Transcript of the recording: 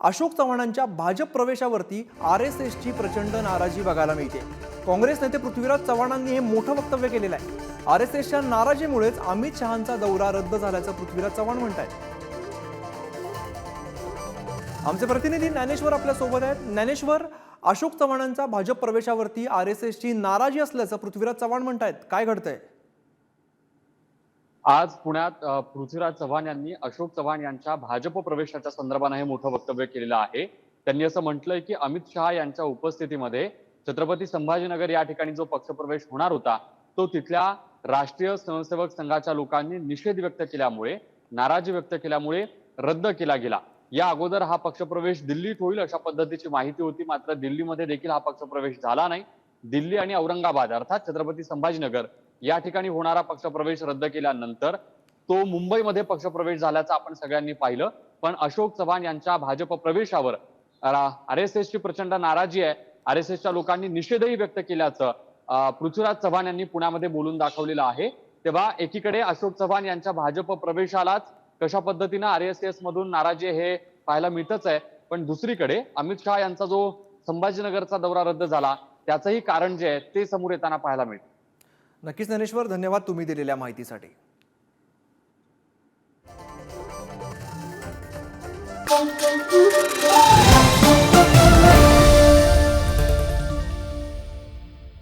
अशोक चव्हाणांच्या भाजप प्रवेशावरती R S एसची प्रचंड नाराजी बघायला मिळते. काँग्रेस नेते पृथ्वीराज चव्हाणांनी हे मोठं वक्तव्य केलेलं आहे. आर एस एसच्या नाराजीमुळेच अमित शहांचा दौरा रद्द झाल्याचं पृथ्वीराज चव्हाण म्हणतायत. आमचे प्रतिनिधी ज्ञानेश्वर आपल्यासोबत आहेत. ज्ञानेश्वर अशोक चव्हाणांचा भाजप प्रवेशावरती आर एस एसची नाराजी असल्याचं पृथ्वीराज चव्हाण म्हणतायत. काय घडतंय? आज पुण्यात पृथ्वीराज चव्हाण यांनी अशोक चव्हाण यांच्या भाजप प्रवेशाच्या संदर्भानं हे मोठं वक्तव्य केलेलं आहे. त्यांनी असं म्हटलंय की अमित शहा यांच्या उपस्थितीमध्ये छत्रपती संभाजीनगर या ठिकाणी जो पक्षप्रवेश होणार होता तो तिथल्या राष्ट्रीय स्वयंसेवक संघाच्या लोकांनी निषेध व्यक्त केल्यामुळे नाराजी व्यक्त केल्यामुळे रद्द केला गेला. या अगोदर हा पक्षप्रवेश दिल्लीत होईल अशा पद्धतीची माहिती होती मात्र दिल्लीमध्ये देखील हा पक्षप्रवेश झाला नाही. दिल्ली आणि औरंगाबाद अर्थात छत्रपती संभाजीनगर या ठिकाणी होणारा पक्षप्रवेश रद्द केल्यानंतर तो मुंबईमध्ये पक्षप्रवेश झाल्याचं आपण सगळ्यांनी पाहिलं. पण अशोक चव्हाण यांच्या भाजप प्रवेशावर आर एस एसची प्रचंड नाराजी आहे. आर एस एसच्या लोकांनी निषेधही व्यक्त केल्याचं पृथ्वीराज चव्हाण यांनी पुण्यामध्ये बोलून दाखवलेलं आहे. तेव्हा एकीकडे अशोक चव्हाण यांच्या भाजप प्रवेशालाच कशा पद्धतीनं आर एस एस मधून नाराजी हे पाहायला मिळतच आहे. पण दुसरीकडे अमित शहा यांचा जो संभाजीनगरचा दौरा रद्द झाला त्याचंही कारण जे आहे ते समोर येताना पाहायला मिळतं. नक्कीच ज्ञानेश्वर धन्यवाद तुम्ही दिलेल्या माहितीसाठी Thank you.